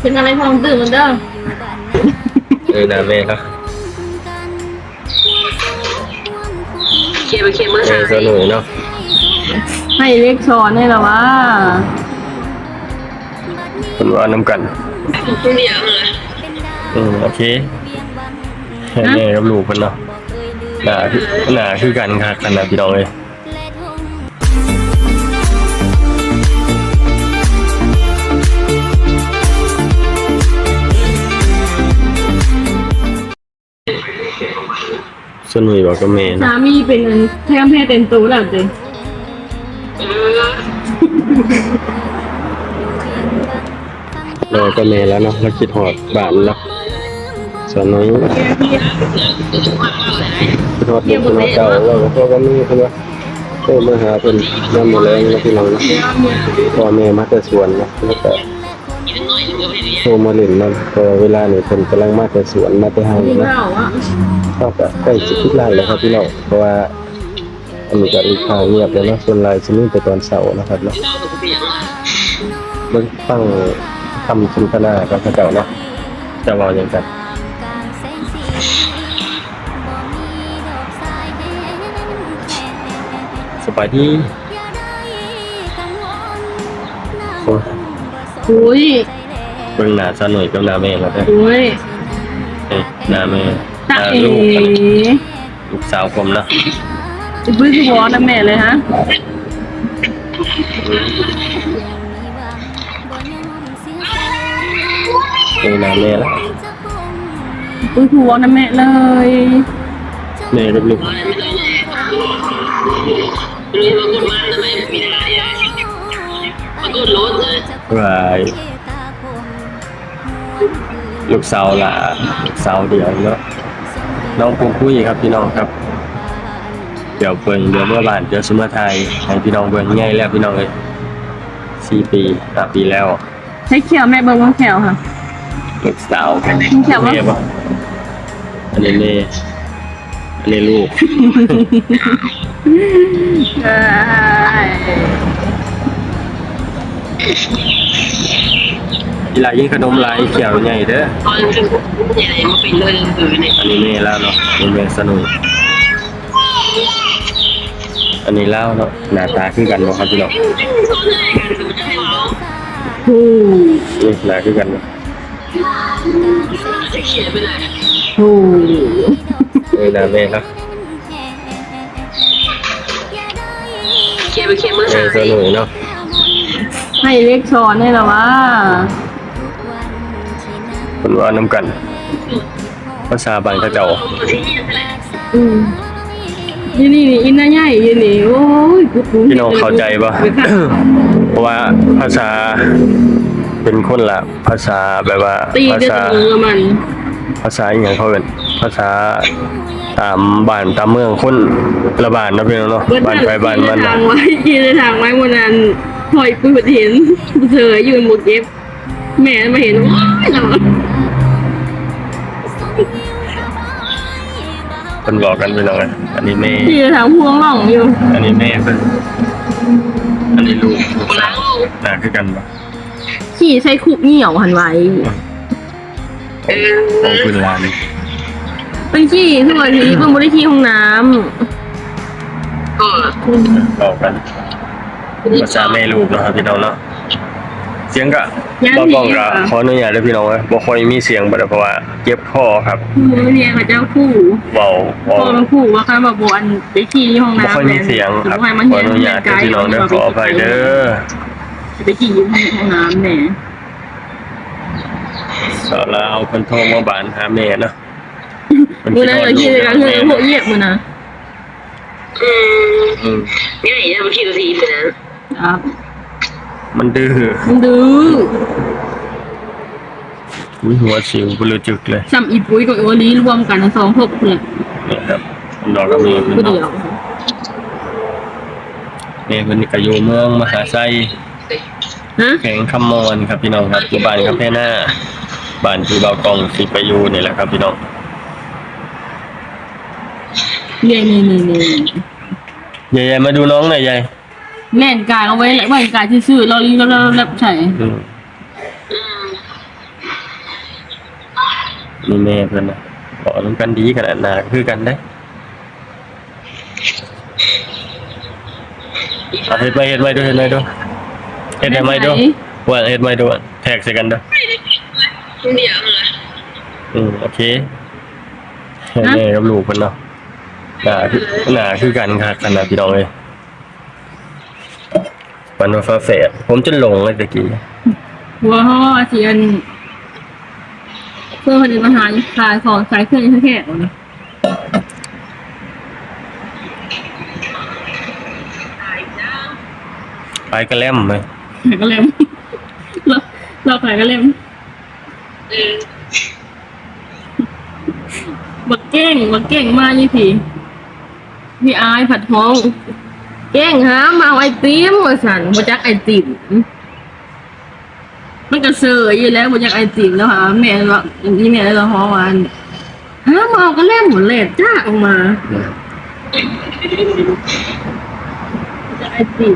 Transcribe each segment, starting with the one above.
เป็นอะไรพองตื่นมันเด้อเออนาแม่ครับเคลียร์ไปเคลียร์เมื่อเอหาอสนุกเนาะให้เล็กช้อนให้ละว่าคนว่าน้ำกัน คุณเดียวเลยอืมโอเคให้แม่กับลูกเพิ่นเนาะหนาคือหนาคือกันค่ะกันนะพี่น้องเอ้ย สนุยบอกกับแม่สาเนาะมีเป็นแทมเพศเต็มตัวแล้วจริงเออรอกับแม่แล้วเนาะแล้วคิดหอดบ้านเนาะสาวน้อยคิดหอดเด็กคนเก่าเราก็ก็มีเพิ่นว่าโทรมาหาเพิ่นยามมื้อแลงแล้วพี่น้องเนาะพ่อแม่มาแต่สวนเนาะแล้วก็กินน้อยอยู่กับพี่โทรมาเล่นนั่นพอเวลานี่เพิ่นกำลังมาแต่สวนมาแต่ไห้มีนะ เล่าอะก็แบบใกล้จะคิดไล่แล้วครับพี่น้องเพราะว่าอันนี้ก็ลูกค้าเงียบแล้วเนาะส่วนรายจะมีแต่ตอนเสาร์นะครับเนาะเล่ากับพี่อย่างไรเบิ่งฟังคำสนทนากับพระเจ้าเนาะจะเว้าหยังกันสบายดีโอ้ยอุ้ยเบิ่งหน้าซะหน่อยกับหน้าแม่แล้วเด้ออุ้ยเอ้ยหน้าแม่ห ตาน้าเอ๋ลูกลูกสาวผมเนาะบื้อคือวอนะแม่เลยฮะเอ้ยหน้าแม่แล้วบื้อคือวอนะแม่เลยแม่กับลูกรู้ว่ากดมันทำไมมีอะไรอะมันก็ลดเลยวายลูกสาวละลูกสาวเดียวเนาะ น้องปูคุยครับพี่น้องครับเดี๋ยวเบิ่งเดี๋ยวเมื่อบ้านเดี๋ยวสมาไทยให้พี่น้องเบิ่งง่ายแล้วพี่น้องเอ้ยสี่ปีห้าปีแล้วใช้เขียวแม่เบิ้งว่าแขวค่ะลูกสาวแขวว่าแม่บ่อันนี้แม่อันนี้ลูกเอ้ยอีหลายิงขนมหลายเขียวใหญ่เด้อตอนคือเนี่ยมันเป็นเลยคือเนี่ยอันนี้แม่แล้วเนาะเป็นแม่สนุกอันนี้เล่าเนาะหน้าตาคือกันเนาะครับพี่น้องโอ้นี่หน้าคือกันเนาะจะเขียนไปเลยโหเออหน้าแม่ครับเคลียร์ไปเคลียร์เมื่อเอหาอสนุกเนาะให้เล็กช้อนให้ละว่า คนว่าน้ำกัน ภาษาบ้านเขาเจ้าอืมยี่นี่นี่อินน่าใหญ่ยี่นี่โอ้ยกูกูพี่น้องเข้าใจปะ เพราะว่าภาษาเป็นคนละภาษาแบบว่าตีภาเดือษาดมือมันภาษาอหย่างเขาเป็นภาษาตามบ้านตามเมืองคนละบ้านเนาะพี่น้องเนาะเบิ้ลบ้านไปบ้านมันทาเนาะงไว้ยีในทางไว้วันนั้นถอยปืนเห็นเธอยืนหมดเย็บ แม่มาเห็นว้ายเรา คนบอกกันไปแล้วไงอันนี้แม่ยีในทางพวงหล่องอยู่อันนี้แม่เพิ่นอันนี้ลูกลูกสาวหน้าคือกันปะขี่ใช้คุกเหนียวหันไว้เออของพื้นลานเป็นขี่ทุกวันนี้เพิ่งบริขี่ห้องน้ก็บอกกันภาษาแม่ลูกเนาะครับพี่น้องเนาะเสียงก็บ่บ้องก็ขออนุญาตเด้อพี่น้องเอ้ยบ่ค่อยมีเสียงบัดเพราะว่าเจ็บคอครับำมือเรียนพระเจ้าคู่เว้าพ่เว้าอมาคู่ว่าข้ามาบวนไปขี่ห้องบ่น้ำค่อยมีเสียงครับมาขออนุญาตเด้อพี่น้องเด้อขออภัยเด้อไปขี่ห้องน้ำเนี่ยสาวลาวเพิ่นโทรมาบ้านหาแม่เนาะเพิ่มือนั้นคิเราดขี่ฮกัอนดเพื่ลูอกนพวกเยียบมือนะอืมอืมง่ายนะบางทีตัวทีเป็นนั้นครับ มันดื้อมันดื้ออุ้ยหัวสิวบ่รู้จึกเลยซ้ำอีปุ้ยกับอีวลีรวมกันทั้งสองพวกเนี่ยนี่ครับมันดอกกับแม่เพิ่นผู้เดีเนาะยวแม่เพิ่นก็อยู่เมืองมหาไซฮะแข่งคำมอนครับพี่น้องครับอยู่บ้านครับแพ่หน้าบ้านคือเบากองสิไปอยู่นี่แหละครับพี่น้องนี่นี่นี่นี่ยายๆมาดูน้องหน่อยยาย แล่นกายเอาไว้แหละว่ากายซื่อๆเราลีเราเราเราใส่อืมอืมนี่แม่เพิ่นน่ะบอกนำกันดีขนาดหนาคือกันได้เอาเฮ็ดไว้เฮ็ดไว้ดูเฮ็ดไว้ดูเฮ็ดได้ไหมดูว่าเฮ็ดไว้ดูอะแท็กใส่กันเด้อเดี๋ยวเลยอืมโอเคแม่กับลูกเพิ่นเนาะหนาคือหนาคือกันค่ะขนาดพี่น้องเลย วันว่าฟ้าแฝดผมจนหลงเลยตะกี้หัวห่อเสียนเพื่อนคนอื่นมาหาขายของขายเครื่องนี้แค่ๆเลยไปกระแลมเลยขายกระเล็มเราเราขายกระเล็มเออบักเก้งบักเก้งมายี่พี่พี่อายผัดท้อง เก้งฮะมาเอาไอติมมาสั่นมาจักไอติมมันก็เสืออยู่แล้วมาจักไอติมแล้วค่ะแม่ว่านี่แม่เราฮ้อวันฮะมาเอากระเล็มหมดเลยจ้าออกมาจักไอติม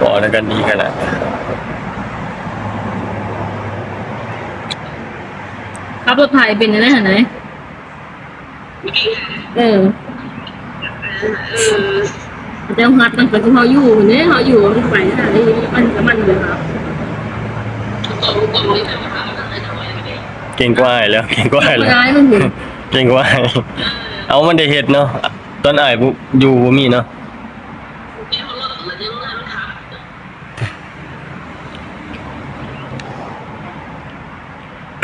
บอกแล้วกันดีขนาดขับรถไทยเป็นอะไรไหนเออ เออเจ้าฮัดมันเป็นที่เขาอยู่เนี่ยเขาอยู่มันไปนะนี่มันกับมันเลยครับตรงตรงนี้เป็นภาษาอะไรทำไมไม่ได้เก่งกว่าอ้ายแล้วเก่งกว่าอ้ายแล้วร้ายมันถึงเก่งกว่าอ้ายเอามันได้เฮ็ดเนาะตอนอ้ายบ่อยู่บ่มีเนาะเดี๋ยวเราเราจะนั่งทับ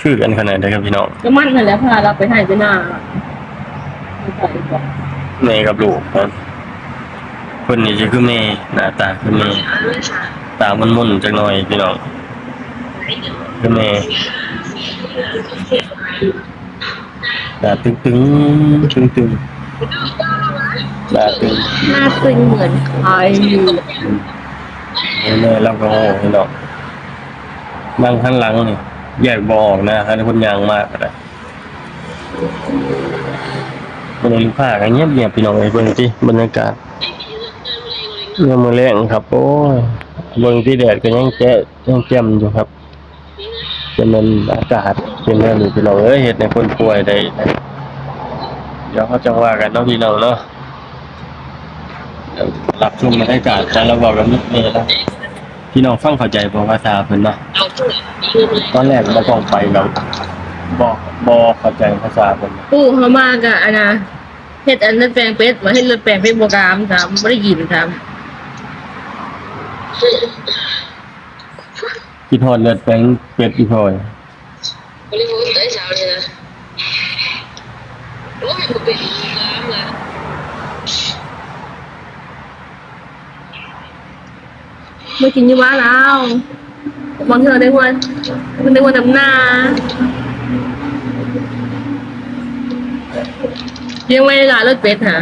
คือกันขนาดใดครับพี่น้องก็มันนั่นแหละพาเราไปให้ไปหน้าไปก่อนแม่กับลูกครับ คนนี้จะคือแม่หน้าตาคือแม่อันนี้ใช่ตามันมุนๆจักหน่อยพี่น้องคือแม่ตาตึงตึงตึงตึงๆตาตึงหน้าตึงเหมือนใครนี่แม่เราก็โง่พี่น้องนั่งข้างหลังนี่แยกบออกนะฮะคนยางมากก็ได้วันนี้ลูกค้าก็เงียบเงียบๆพี่น้องไอ้เบิ่งที่บรรยากาศ เมื่อมื้อแรงครับ โอ้ยเบิ่งที่แดดก็ยังแจ๊ยังแจ่มอยู่ครับจะมันอากาศเป็นแนวนี้พี่น้องเอ้ยเฮ็ดให้คนป่วยได้เดี๋ยวเขาจะว่ากันเนาะพี่น้องเนาะเดี๋ยวรับชมบรรยากาศกันแล้วบอกกันนิดนึงนะพี่น้องฟังเข้าใจบ่ภาษาเพิ่นเนาะตอนแรกบ่ต้องไปเราบ่บ่เข้าใจภาษาเพิ่นปู่เขามากอะอันะเฮ็ดอันนั้นแปลงเป็ดมาให้เลือดแปลงเป็ดโบกามทำไม่ได้ยินท คิดฮอดเลือดแปลงเป็ดอีพอยบริบูรณ์ได้เช้าเลยนะโอ้ยกูเป็นน้ำเลยำไม่กินยี่ว้าแล้วบางทีเราได้วันมันได้วันดำหน้ายังไม่ได้ลาเลือดเป็ดฮะ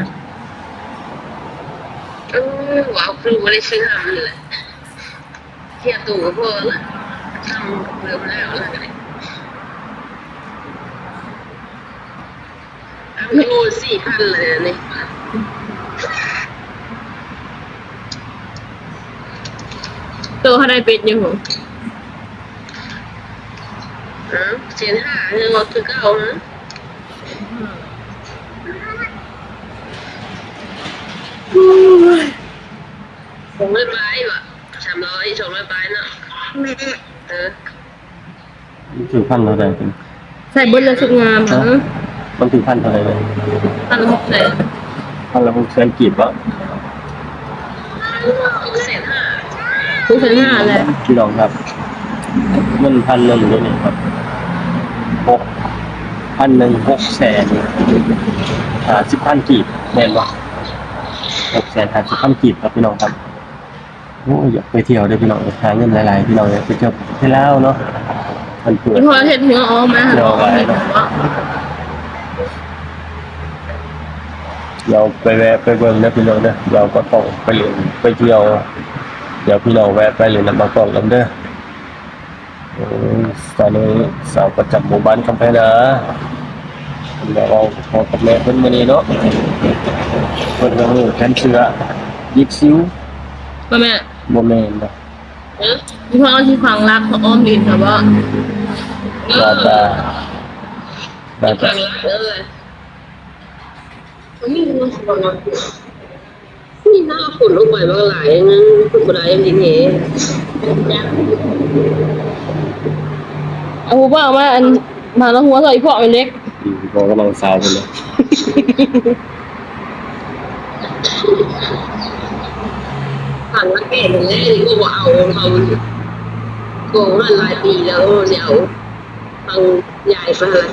เออว้าวคือไม่ได้ซื้อหำเลยเทียบตัวกับพ่อละทำเริ่มแล้วแล้วกันเลยอันนี้สี่พันเลยนี่ตัวเขาได้เป็ดอยู่ฮะเจ็ดห้าเงินรถคือเก่าฮะสองร้อยใบวะสามร้ อยสองร้อยใบเนาะเออถือพันเท่าใดเป็นใส่เบิ้ลเลยสุดงามเหรอมันถือพันเท่าใดเลยตันละหกแสนพันละ6แสนกีบบ่หกแสนห้าหกแสนห้าแหละพี่น้องครับเงินพันหนึงเดี๋ยวนี้ครับ6พันหนึ่งหกแสนห้าสิบพันกีบแม่นบ่หกแสนห้าสิบพันกีบครับพี่น้องครับ โอ้ยอยากไปเที่ยวเด้อพี่น้องหาเงินหลายๆพี่น้องอยากไปเที่ยวที่ลาวเนาะมันเปิด พอเห็ดหัวออกมาเดี๋ยวเอาไว้เนอะเราไปแวะไปเบิ่งนะพี่น้องเด้อเราก็ต้องไปเรียนไปเที่ยว เดี๋ยวพี่น้องแวะไปเรียนน้ำบางกอกกันเด้อตอนนี้สาวประจำหมู่บ้านคำแพงนะเดี๋ยวเราพอกับแม่เพิ่นมื้อนี้เนาะเพิ่นก็ฮู้แคนเชื้อยิกซิวมาแม่ บ่แม่นนะเออพี่พ่อที่ฟังรักของอ้อมดินค่ะว่าเอว่าอจะน่าจะทางลัดเออมันมีมันสบายนี่หน้าฝนลงไปบางหลายนั้นคุณบดายยังดีเงี้ยเอาหูบ้ามาอันมาแล้วหัวใส่พ่อเป็นเล็กอืมพอกำลังเศร้าไปเลย ผ่านมาแก่ถึงแรกก็ว่าเอาเอาโกงมาหลายปีแล้วเดี๋ยวฟังยายฟังอะไร